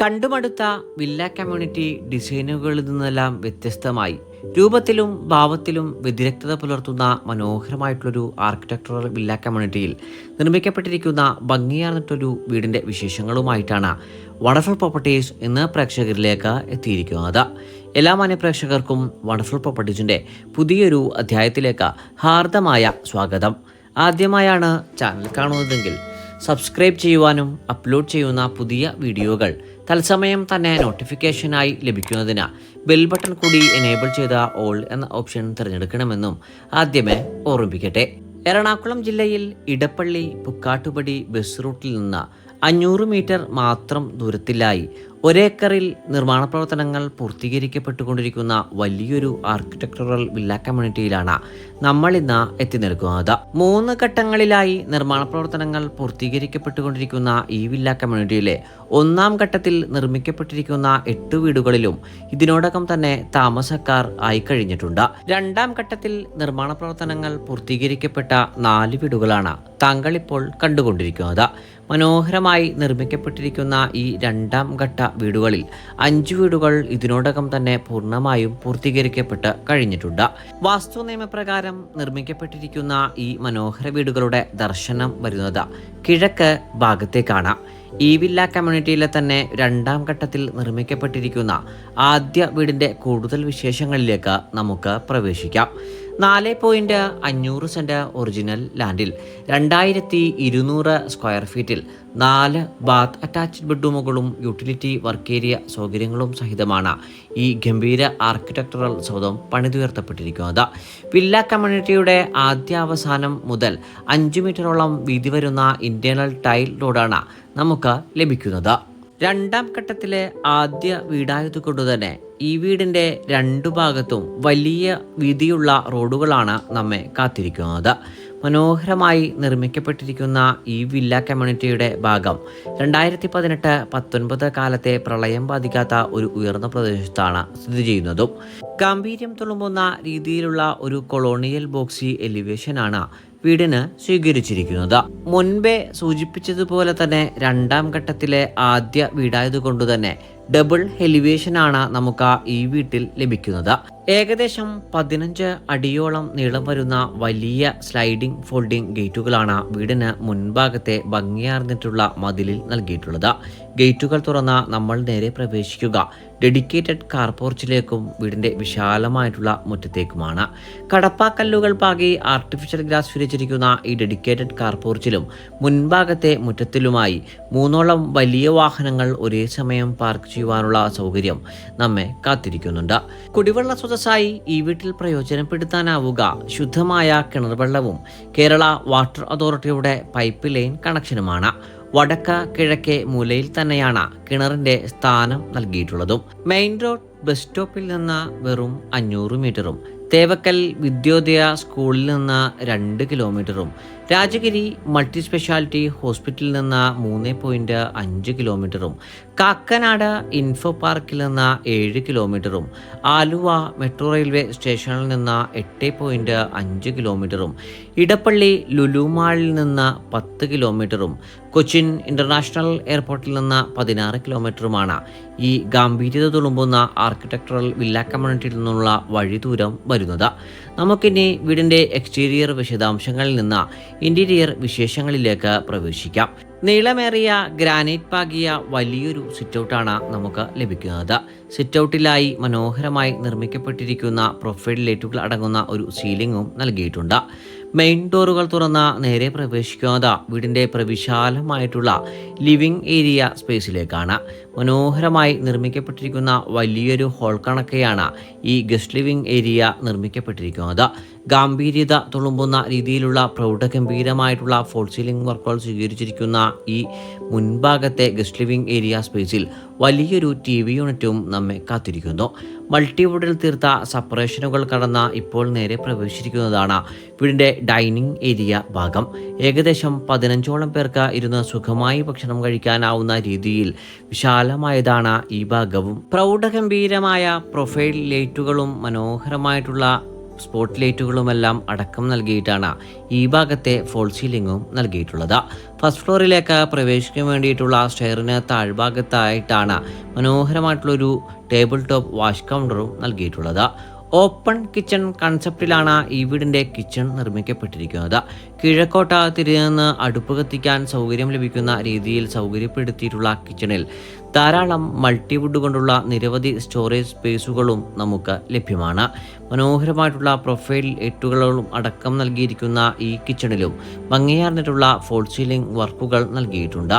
കണ്ടുമടുത്ത villa community ഡിസൈനുകളിൽ നിന്നെല്ലാം വ്യത്യസ്തമായി രൂപത്തിലും ഭാവത്തിലും വ്യതിരക്തത പുലർത്തുന്ന മനോഹരമായിട്ടുള്ളൊരു ആർക്കിടെക്ചറൽ വില്ല കമ്മ്യൂണിറ്റിയിൽ നിർമ്മിക്കപ്പെട്ടിരിക്കുന്ന ഭംഗിയാർന്നിട്ടൊരു വീടിന്റെ വിശേഷങ്ങളുമായിട്ടാണ് വണ്ടർഫുൾ പ്രോപ്പർട്ടീസ് ഇന്ന് പ്രേക്ഷകരിലേക്ക് എത്തിയിരിക്കുന്നത്. എല്ലാ മാന്യപ്രേക്ഷകർക്കും വണ്ടർഫുൾ പ്രോപ്പർട്ടീസിന്റെ പുതിയൊരു അധ്യായത്തിലേക്ക് ഹാർദമായ സ്വാഗതം. ആദ്യമായാണ് ചാനൽ കാണുന്നതെങ്കിൽ സബ്സ്ക്രൈബ് ചെയ്യുവാനും അപ്ലോഡ് ചെയ്യുന്ന പുതിയ വീഡിയോകൾ തത്സമയം തന്നെ നോട്ടിഫിക്കേഷനായി ലഭിക്കുന്നതിന് ബെൽ ബട്ടൺ കൂടി എനേബിൾ ചെയ്ത ഓൾ എന്ന ഓപ്ഷൻ തിരഞ്ഞെടുക്കണമെന്നും ആദ്യമേ ഓർമ്മിപ്പിക്കട്ടെ. എറണാകുളം ജില്ലയിൽ ഇടപ്പള്ളി പുക്കാട്ടുപടി ബസ് റൂട്ടിൽ നിന്ന് അഞ്ഞൂറ് മീറ്റർ മാത്രം ദൂരത്തിലായി ഒരേക്കറിൽ നിർമ്മാണ പ്രവർത്തനങ്ങൾ പൂർത്തീകരിക്കപ്പെട്ടുകൊണ്ടിരിക്കുന്ന വലിയൊരു ആർക്കിടെക്ചറൽ വില്ല കമ്മ്യൂണിറ്റിയിലാണ് നമ്മൾ ഇന്ന് എത്തി നിൽക്കുന്നത്. മൂന്ന് ഘട്ടങ്ങളിലായി നിർമ്മാണ പ്രവർത്തനങ്ങൾ പൂർത്തീകരിക്കപ്പെട്ടുകൊണ്ടിരിക്കുന്ന ഈ വില്ല കമ്മ്യൂണിറ്റിയിലെ ഒന്നാം ഘട്ടത്തിൽ നിർമ്മിക്കപ്പെട്ടിരിക്കുന്ന എട്ട് വീടുകളിലും ഇതിനോടകം തന്നെ താമസക്കാർ ആയി കഴിഞ്ഞിട്ടുണ്ട്. രണ്ടാം ഘട്ടത്തിൽ നിർമ്മാണ പ്രവർത്തനങ്ങൾ പൂർത്തീകരിക്കപ്പെട്ട നാല് വീടുകളാണ് താങ്കൾ ഇപ്പോൾ കണ്ടുകൊണ്ടിരിക്കുന്നത്. മനോഹരമായി നിർമ്മിക്കപ്പെട്ടിരിക്കുന്ന ഈ രണ്ടാം ഘട്ട വീടുകളിൽ. അഞ്ച് വീടുകൾ ഇതിനോടകം തന്നെ പൂർണമായും പൂർത്തീകരിക്കപ്പെട്ട് കഴിഞ്ഞിട്ടുണ്ട്. വാസ്തു നിയമപ്രകാരം നിർമ്മിക്കപ്പെട്ടിരിക്കുന്ന ഈ മനോഹര വീടുകളുടെ ദർശനം വരുന്നത് കിഴക്ക് ഭാഗത്തേക്കാണ്. ഈ വില്ല കമ്മ്യൂണിറ്റിയിലെ തന്നെ രണ്ടാം ഘട്ടത്തിൽ നിർമ്മിക്കപ്പെട്ടിരിക്കുന്ന ആദ്യ വീടിന്റെ കൂടുതൽ വിശേഷങ്ങളിലേക്ക് നമുക്ക് പ്രവേശിക്കാം. നാല് പോയിന്റ് അഞ്ഞൂറ് സെന്റ് ഒറിജിനൽ ലാൻഡിൽ രണ്ടായിരത്തി ഇരുന്നൂറ് സ്ക്വയർ ഫീറ്റിൽ നാല് ബാത്ത് അറ്റാച്ച്ഡ് ബെഡ്റൂമുകളും യൂട്ടിലിറ്റി വർക്ക് ഏരിയ സൗകര്യങ്ങളും സഹിതമാണ് ഈ ഗംഭീര ആർക്കിടെക്ചറൽ സൗധം പണിതുയർത്തപ്പെട്ടിരിക്കുന്നത്. വില്ല കമ്മ്യൂണിറ്റിയുടെ ആദ്യാവസാനം മുതൽ അഞ്ച് മീറ്ററോളം വീതി വരുന്ന ഇന്റേണൽ ടൈൽ റോഡാണ് നമുക്ക് ലഭിക്കുന്നത്. രണ്ടാം ഘട്ടത്തിലെ ആദ്യ വീടായതുകൊണ്ട് തന്നെ ഈ വീടിന്റെ രണ്ടു ഭാഗത്തും വലിയ വീതിയുള്ള റോഡുകളാണ് നമ്മെ കാത്തിരിക്കുന്നത്. മനോഹരമായി നിർമ്മിക്കപ്പെട്ടിരിക്കുന്ന ഈ വില്ല കമ്മ്യൂണിറ്റിയുടെ ഭാഗം രണ്ടായിരത്തി പതിനെട്ട് പത്തൊൻപത് കാലത്തെ പ്രളയം ബാധിക്കാത്ത ഒരു ഉയർന്ന പ്രദേശത്താണ് സ്ഥിതി ചെയ്യുന്നതും. ഗാംഭീര്യം തുളുമ്പുന്ന രീതിയിലുള്ള ഒരു കൊളോണിയൽ ബോക്സി എലിവേഷനാണ് വീടിന് സ്വീകരിച്ചിരിക്കുന്നത്. മുൻപേ സൂചിപ്പിച്ചതുപോലെ തന്നെ രണ്ടാം ഘട്ടത്തിലെ ആദ്യ വീടായതുകൊണ്ട് തന്നെ ഡബിൾ എലിവേഷനാണ് നമുക്ക് ഈ വീട്ടിൽ ലഭിക്കുന്നത്. ഏകദേശം പതിനഞ്ച് അടിയോളം നീളം വരുന്ന വലിയ സ്ലൈഡിംഗ് ഫോൾഡിംഗ് ഗേറ്റുകളാണ് വീടിന് മുൻഭാഗത്തെ ഭംഗിയാർന്നിട്ടുള്ള മതിലിൽ നൽകിയിട്ടുള്ളത്. ഗേറ്റുകൾ തുറന്ന നമ്മൾ നേരെ പ്രവേശിക്കുക. ഡെഡിക്കേറ്റഡ് കാർപോർച്ചിലേക്കും വീടിന്റെ വിശാലമായിട്ടുള്ള മുറ്റത്തേക്കുമാണ്. കടപ്പാക്കല്ലുകൾ പാകി ആർട്ടിഫിഷ്യൽ ഗ്രാസ് വിരിച്ചിരിക്കുന്ന ഈ ഡെഡിക്കേറ്റഡ് കാർപോർച്ചിലും മുൻഭാഗത്തെ മുറ്റത്തിലുമായി മൂന്നോളം വലിയ വാഹനങ്ങൾ ഒരേ സമയം പാർക്ക് ചെയ്യുവാനുള്ള സൗകര്യം നമ്മെ കാത്തിരിക്കുന്നുണ്ട്. കുടിവെള്ള സ്രോതസ്സായി ഈ വീട്ടിൽ പ്രയോജനപ്പെടുത്താനാവുക. ശുദ്ധമായ കിണർ വെള്ളവും കേരള വാട്ടർ അതോറിറ്റിയുടെ പൈപ്പ് ലൈൻ കണക്ഷനുമാണ്. വടക്ക കിഴക്കേ മൂലയിൽ തന്നെയാണ് കിണറിന്റെ സ്ഥാനം നൽകിയിട്ടുള്ളതും. മെയിൻ റോഡ് ബസ് സ്റ്റോപ്പിൽ നിന്ന് വെറും അഞ്ഞൂറ് മീറ്ററും തേവക്കൽ വിദ്യോദയ സ്കൂളിൽ നിന്ന് രണ്ട് കിലോമീറ്ററും രാജഗിരി മൾട്ടി സ്പെഷ്യാലിറ്റി ഹോസ്പിറ്റലിൽ നിന്ന് മൂന്ന് പോയിന്റ് അഞ്ച് കിലോമീറ്ററും കാക്കനാട് ഇൻഫോ പാർക്കിൽ നിന്ന് ഏഴ് കിലോമീറ്ററും ആലുവ മെട്രോ റെയിൽവേ സ്റ്റേഷനിൽ നിന്ന് എട്ട് പോയിന്റ് അഞ്ച് കിലോമീറ്ററും ഇടപ്പള്ളി ലുലുമാളിൽ നിന്ന് പത്ത് കിലോമീറ്ററും കൊച്ചിൻ ഇന്റർനാഷണൽ എയർപോർട്ടിൽ നിന്ന് പതിനാറ് കിലോമീറ്ററുമാണ്. ഈ ഗാംഭീര്യത തുളുമ്പുന്ന ആർക്കിടെക്ചറൽ വില്ല കമ്മ്യൂണിറ്റിയിൽ നിന്നുള്ള വഴി ദൂരം വരുന്നത്. നമുക്കിനി വീടിന്റെ എക്സ്റ്റീരിയർ വിശദാംശങ്ങളിൽ നിന്ന് ഇന്റീരിയർ വിശേഷങ്ങളിലേക്ക് പ്രവേശിക്കാം. നീളമേറിയ ഗ്രാനൈറ്റ് പാകിയ വലിയൊരു സിറ്റൗട്ടാണ് നമുക്ക് ലഭിക്കുന്നത്. സിറ്റൗട്ടിലായി മനോഹരമായി നിർമ്മിക്കപ്പെട്ടിരിക്കുന്ന പ്രൊഫൈൽ ലൈറ്റുകൾ അടങ്ങുന്ന ഒരു സീലിംഗും നൽകിയിട്ടുണ്ട്. മെയിൻ ഡോറുകൾ തുറന്ന നേരെ പ്രവേശിക്കാതെ വീടിന്റെ പ്രവിശാലമായിട്ടുള്ള ലിവിംഗ് ഏരിയ സ്പേസിലേക്കാണ് മനോഹരമായി നിർമ്മിക്കപ്പെട്ടിരിക്കുന്ന വലിയൊരു ഹോൾ കണക്കെയാണ് ഈ ഗസ്റ്റ് ലിവിംഗ് ഏരിയ നിർമ്മിക്കപ്പെട്ടിരിക്കുന്നത്. ഗാംഭീര്യത തുളുമ്പുന്ന രീതിയിലുള്ള പ്രൗഢഗംഭീരമായിട്ടുള്ള ഫോൾ സീലിംഗ് വർക്കുകൾ സ്വീകരിച്ചിരിക്കുന്ന ഈ മുൻഭാഗത്തെ ഗസ്റ്റ് ലിവിംഗ് ഏരിയ സ്പേസിൽ വലിയൊരു ടി വി യൂണിറ്റും നമ്മെ കാത്തിരിക്കുന്നു. മൾട്ടിവുഡിൽ തീർത്ത സപ്പറേഷനുകൾ കടന്ന ഇപ്പോൾ നേരെ പ്രവേശിച്ചിരിക്കുന്നതാണ് വീടിന്റെ ഡൈനിങ് ഏരിയ ഭാഗം. ഏകദേശം പതിനഞ്ചോളം പേർക്ക് ഇരുന്ന് സുഖമായി ഭക്ഷണം കഴിക്കാനാവുന്ന രീതിയിൽ വിശാലമായതാണ് ഈ ഭാഗവും. പ്രൗഢഗംഭീരമായ പ്രൊഫൈൽ ലൈറ്റുകളും മനോഹരമായിട്ടുള്ള സ്പോട്ട് ലൈറ്റുകളുമെല്ലാം അടക്കം നൽകിയിട്ടാണ് ഈ ഭാഗത്തെ ഫോൾ സീലിംഗും നൽകിയിട്ടുള്ളത്. ഫസ്റ്റ് ഫ്ലോറിലേക്ക് പ്രവേശിക്കാൻ വേണ്ടിയിട്ടുള്ള സ്റ്റെയറിന് താഴ്ഭാഗത്തായിട്ടാണ് മനോഹരമായിട്ടുള്ളൊരു ടേബിൾ ടോപ്പ് വാഷ് കൗണ്ടറും നൽകിയിട്ടുള്ളത്. ഓപ്പൺ കിച്ചൺ കൺസെപ്റ്റിലാണ് ഈ വീടിന്റെ കിച്ചൺ നിർമ്മിക്കപ്പെട്ടിരിക്കുന്നത്. കിഴക്കോട്ട തിരിഞ്ഞ് അടുപ്പ് കത്തിക്കാൻ സൗകര്യം ലഭിക്കുന്ന രീതിയിൽ സൗകര്യപ്പെടുത്തിയിട്ടുള്ള കിച്ചണിൽ ധാരാളം മൾട്ടിവുഡ് കൊണ്ടുള്ള നിരവധി സ്റ്റോറേജ് സ്പേസുകളും നമുക്ക് ലഭ്യമാണ്. മനോഹരമായിട്ടുള്ള പ്രൊഫൈൽ എട്ടുകളും അടക്കം നൽകിയിരിക്കുന്ന ഈ കിച്ചണിലും ഭംഗിയാർന്നിട്ടുള്ള ഫോൾ സീലിംഗ് വർക്കുകൾ നൽകിയിട്ടുണ്ട്.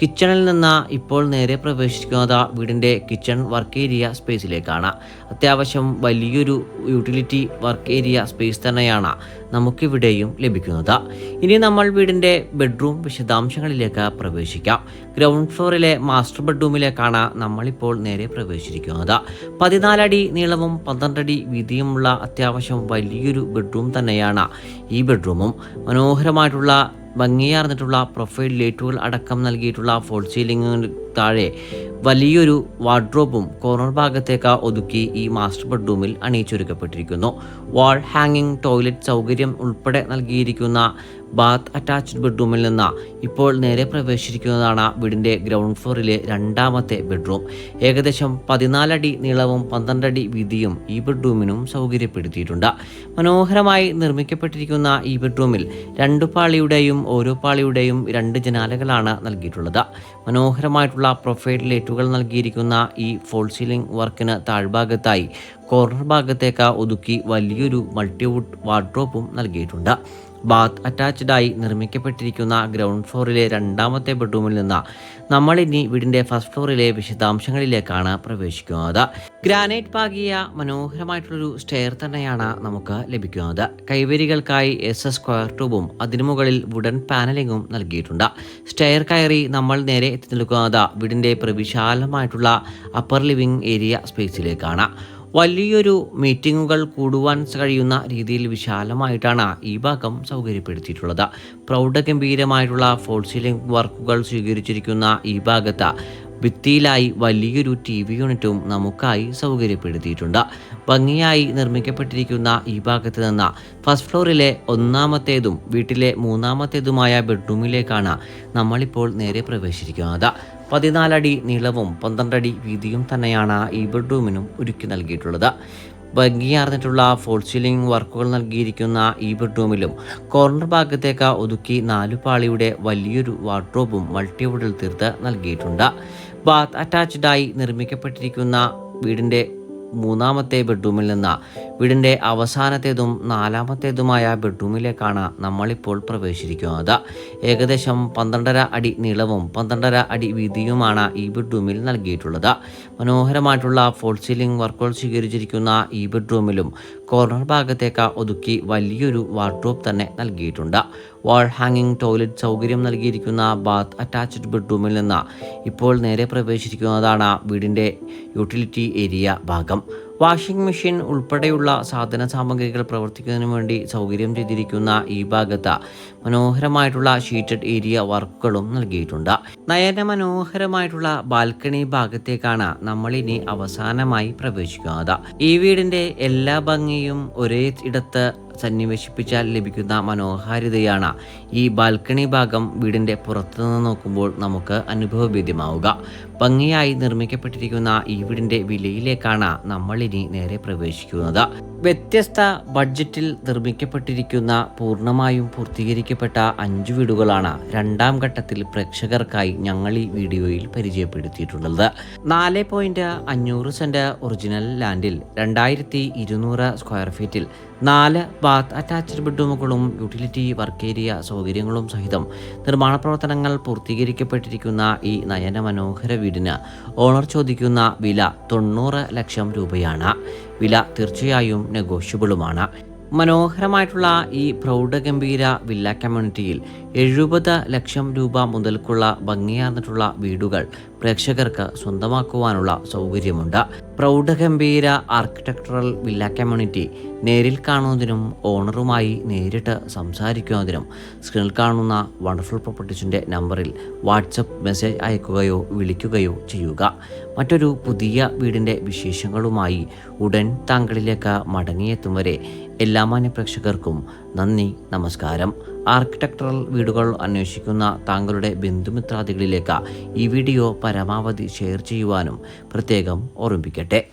കിച്ചണിൽ നിന്ന് ഇപ്പോൾ നേരെ പ്രവേശിക്കുന്നത് വീടിന്റെ കിച്ചൺ വർക്ക് ഏരിയ സ്പേസിലേക്കാണ്. അത്യാവശ്യം വലിയൊരു യൂട്ടിലിറ്റി വർക്ക് ഏരിയ സ്പേസ് തന്നെയാണ് നമുക്കിവിടെയും ലഭിക്കുന്നത്. ഇനി നമ്മൾ വീടിന്റെ ബെഡ്റൂം വിശദാംശങ്ങളിലേക്ക് പ്രവേശിക്കാം. ഗ്രൗണ്ട് ഫ്ലോറിലെ മാസ്റ്റർ ബെഡ്റൂമിലേക്കാണ് നമ്മളിപ്പോൾ നേരെ പ്രവേശിച്ചിരിക്കുന്നത്. പതിനാലടി നീളവും പന്ത്രണ്ടടി വീതിയുമുള്ള അത്യാവശ്യം വലിയൊരു ബെഡ്റൂം തന്നെയാണ് ഈ ബെഡ്റൂമും. മനോഹരമായിട്ടുള്ള ഭംഗിയാർന്നിട്ടുള്ള പ്രൊഫൈൽ ലൈറ്റുകൾ അടക്കം നൽകിയിട്ടുള്ള ഫോൾ സീലിംഗിന് താഴെ വലിയൊരു വാർഡ്രോബും കോർണർ ഭാഗത്തേക്ക് ഒതുക്കി ഈ മാസ്റ്റർ ബെഡ്റൂമിൽ അണിയിച്ചൊരുക്കപ്പെട്ടിരിക്കുന്നു. വാൾ ഹാങ്ങിങ് ടോയ്ലറ്റ് സൗകര്യം ഉൾപ്പെടെ നൽകിയിരിക്കുന്ന ബാത്ത് അറ്റാച്ച്ഡ് ബെഡ്റൂമിൽ നിന്ന് ഇപ്പോൾ നേരെ പ്രവേശിച്ചിരിക്കുന്നതാണ് വീടിന്റെ ഗ്രൗണ്ട് ഫ്ലോറിലെ രണ്ടാമത്തെ ബെഡ്റൂം ഏകദേശം പതിനാലടി നീളവും പന്ത്രണ്ടടി വീതിയും ഈ ബെഡ്റൂമിനും സൗകര്യപ്പെടുത്തിയിട്ടുണ്ട്. മനോഹരമായി നിർമ്മിക്കപ്പെട്ടിരിക്കുന്ന ഈ ബെഡ്റൂമിൽ രണ്ട് പാളിയുടെയും ഓരോ പാളിയുടെയും രണ്ട് ജനാലകളാണ് നൽകിയിട്ടുള്ളത്. മനോഹരമായിട്ടുള്ള പ്രൊഫൈൽ ലൈറ്റുകൾ നൽകിയിരിക്കുന്ന ഈ ഫോൾ സീലിംഗ് വർക്കിന് താഴ്ഭാഗത്തായി കോർണർ ഭാഗത്തേക്ക് ഒതുക്കി വലിയൊരു മൾട്ടിവുഡ് വാർഡ്രോപ്പും നൽകിയിട്ടുണ്ട്. ബാത്ത് അറ്റാച്ച്ഡായി നിർമ്മിക്കപ്പെട്ടിരിക്കുന്ന ഗ്രൗണ്ട് ഫ്ലോറിലെ രണ്ടാമത്തെ ബെഡ്റൂമിൽ നിന്ന് നമ്മൾ ഇനി വീടിന്റെ ഫസ്റ്റ് ഫ്ലോറിലെ വിശദാംശങ്ങളിലേക്കാണ് പ്രവേശിക്കുന്നത്. ഗ്രാനൈറ്റ് പാകിയ മനോഹരമായിട്ടുള്ളൊരു സ്റ്റെയർ തന്നെയാണ് നമുക്ക് ലഭിക്കുന്നത്. കൈവരികൾക്കായി എസ് എസ് സ്ക്വയർ ട്യൂബും അതിനു മുകളിൽ വുഡൻ പാനലിങ്ങും നൽകിയിട്ടുണ്ട്. സ്റ്റെയർ കയറി നമ്മൾ നേരെ എത്തി നിൽക്കുന്നത് വീടിന്റെ പ്രവിശാലമായിട്ടുള്ള അപ്പർ ലിവിംഗ് ഏരിയ സ്പേസിലേക്കാണ് വലിയൊരു മീറ്റിങ്ങുകൾ കൂടുവാൻ കഴിയുന്ന രീതിയിൽ വിശാലമായിട്ടാണ് ഈ ഭാഗം സൗകര്യപ്പെടുത്തിയിട്ടുള്ളത്. പ്രൗഢഗംഭീരമായിട്ടുള്ള ഫോൾ സീലിംഗ് വർക്കുകൾ സ്വീകരിച്ചിരിക്കുന്ന ഈ ഭാഗത്ത് ഭിത്തിയിലായി വലിയൊരു ടി വി യൂണിറ്റും നമുക്കായി സൗകര്യപ്പെടുത്തിയിട്ടുണ്ട്. ഭംഗിയായി നിർമ്മിക്കപ്പെട്ടിരിക്കുന്ന ഈ ഭാഗത്ത് നിന്ന് ഫസ്റ്റ് ഫ്ലോറിലെ ഒന്നാമത്തേതും വീട്ടിലെ മൂന്നാമത്തേതുമായ ബെഡ്റൂമിലേക്കാണ് നമ്മളിപ്പോൾ നേരെ പ്രവേശിച്ചിരിക്കുന്നത് പതിനാലടി നീളവും പന്ത്രണ്ടടി വീതിയും തന്നെയാണ് ഈ ബെഡ്റൂമിനും ഒരുക്കി നൽകിയിട്ടുള്ളത്. ഭംഗിയാർന്നിട്ടുള്ള ഫോൾ സീലിംഗ് വർക്കുകൾ നൽകിയിരിക്കുന്ന ഈ ബെഡ്റൂമിലും കോർണർ ഭാഗത്തേക്ക് ഒതുക്കി നാലു പാളിയുടെ വലിയൊരു വാർഡ്രോബും മൾട്ടിവുഡിൽ തീർത്ത് നൽകിയിട്ടുണ്ട്. ബാത്ത് അറ്റാച്ച്ഡായി നിർമ്മിക്കപ്പെട്ടിരിക്കുന്ന വീടിന്റെ മൂന്നാമത്തെ ബെഡ്റൂമിൽ നിന്ന് വീടിന്റെ അവസാനത്തേതും നാലാമത്തേതുമായ ബെഡ്റൂമിലേക്കാണ് നമ്മളിപ്പോൾ പ്രവേശിച്ചിരിക്കുന്നത്. ഏകദേശം പന്ത്രണ്ടര അടി നീളവും പന്ത്രണ്ടര അടി വീതിയുമാണ് ഈ ബെഡ്റൂമിൽ നൽകിയിട്ടുള്ളത്. മനോഹരമായിട്ടുള്ള ഫോൾ സീലിംഗ് വർക്കുകൾ സ്വീകരിച്ചിരിക്കുന്ന ഈ ബെഡ്റൂമിലും കോർണർ ഭാഗത്തേക്ക് ഒതുക്കി വലിയൊരു വാർഡ്രോബ് തന്നെ നൽകിയിട്ടുണ്ട്. വാൾ ഹാങ്ങിങ് ടോയ്ലറ്റ് സൗകര്യം നൽകിയിരിക്കുന്ന ബാത്ത് അറ്റാച്ച്ഡ് ബെഡ്റൂമിൽ നിന്ന് ഇപ്പോൾ നേരെ പ്രവേശിച്ചിരിക്കുന്നതാണ് വീടിന്റെ യൂട്ടിലിറ്റി ഏരിയ ഭാഗം. വാഷിംഗ് മെഷീൻ ഉൾപ്പെടെയുള്ള സാധന സാമഗ്രികൾ പ്രവർത്തിക്കുന്നതിനു വേണ്ടി സൗകര്യം ചെയ്തിരിക്കുന്ന ഈ ഭാഗത്ത് മനോഹരമായിട്ടുള്ള ഷീറ്റഡ് ഏരിയ വർക്കുകളും നൽകിയിട്ടുണ്ട്. നയന മനോഹരമായിട്ടുള്ള ബാൽക്കണി ഭാഗത്തേക്കാണ് നമ്മളിനി അവസാനമായി പ്രവേശിക്കുന്നത്. ഈ വീടിന്റെ എല്ലാ ഭംഗിയും ഒരേ ഇടത്ത് സന്നിവേശിപ്പിച്ചാൽ ലഭിക്കുന്ന മനോഹാരിതയാണ്. ഈ ബാൽക്കണി ഭാഗം വീടിന്റെ പുറത്തുനിന്ന് നോക്കുമ്പോൾ നമുക്ക് അനുഭവഭേദ്യമാവുക. ഭംഗിയായി നിർമ്മിക്കപ്പെട്ടിരിക്കുന്ന ഈ വീടിന്റെ വിലയിലേക്കാണ് നമ്മൾ ഇനി നേരെ പ്രവേശിക്കുന്നത്. വ്യത്യസ്ത ബഡ്ജറ്റിൽ നിർമ്മിക്കപ്പെട്ടിരിക്കുന്ന പൂർണമായും പൂർത്തീകരിക്കപ്പെട്ട അഞ്ച് വീടുകളാണ് രണ്ടാം ഘട്ടത്തിൽ പ്രേക്ഷകർക്കായി ഞങ്ങൾ ഈ വീഡിയോയിൽ പരിചയപ്പെടുത്തിയിട്ടുള്ളത്. നാല് പോയിന്റ് അഞ്ഞൂറ് സെന്റ് ഒറിജിനൽ ലാൻഡിൽ രണ്ടായിരത്തി ഇരുന്നൂറ് സ്ക്വയർ ഫീറ്റിൽ നാല് ബാത്ത് അറ്റാച്ച്ഡ് ബെഡ്റൂമുകളും യൂട്ടിലിറ്റി വർക്ക് ഏരിയ സൗകര്യങ്ങളും സഹിതം നിർമ്മാണ പ്രവർത്തനങ്ങൾ പൂർത്തീകരിക്കപ്പെട്ടിരിക്കുന്ന ഈ നയന മനോഹര വീടിന് ഓണർ ചോദിക്കുന്ന വില തൊണ്ണൂറ് ലക്ഷം രൂപയാണ്. വില തീർച്ചയായും നെഗോഷ്യബിളുമാണ് മനോഹരമായിട്ടുള്ള ഈ പ്രൗഢഗംഭീര വില്ല കമ്മ്യൂണിറ്റിയിൽ എഴുപത് ലക്ഷം രൂപ മുതൽക്കുള്ള ഭംഗിയാർന്നിട്ടുള്ള വീടുകൾ പ്രേക്ഷകർക്ക് സ്വന്തമാക്കുവാനുള്ള സൗകര്യമുണ്ട്. പ്രൗഢഗംഭീര ആർക്കിടെക്ചറൽ വില്ല കമ്മ്യൂണിറ്റി നേരിൽ കാണുന്നതിനും ഓണറുമായി നേരിട്ട് സംസാരിക്കുന്നതിനും സ്ക്രീനിൽ കാണുന്ന വണ്ടർഫുൾ പ്രോപ്പർട്ടീസിന്റെ നമ്പറിൽ വാട്സപ്പ് മെസ്സേജ് അയക്കുകയോ വിളിക്കുകയോ ചെയ്യുക. മറ്റൊരു പുതിയ വീടിന്റെ വിശേഷങ്ങളുമായി ഉടൻ താങ്കളിലേക്ക് മടങ്ങിയെത്തും വരെ എല്ലാ മാന്യ പ്രേക്ഷകർക്കും നന്ദി നമസ്കാരം. ആർക്കിടെക്ചറൽ വീടുകൾ അന്വേഷിക്കുന്ന താങ്കളുടെ ബന്ധുമിത്രാദികളിലേക്ക് ഈ വീഡിയോ പരമാവധി ഷെയർ ചെയ്യുവാനും പ്രത്യേകം ഓർമ്മിപ്പിക്കട്ടെ.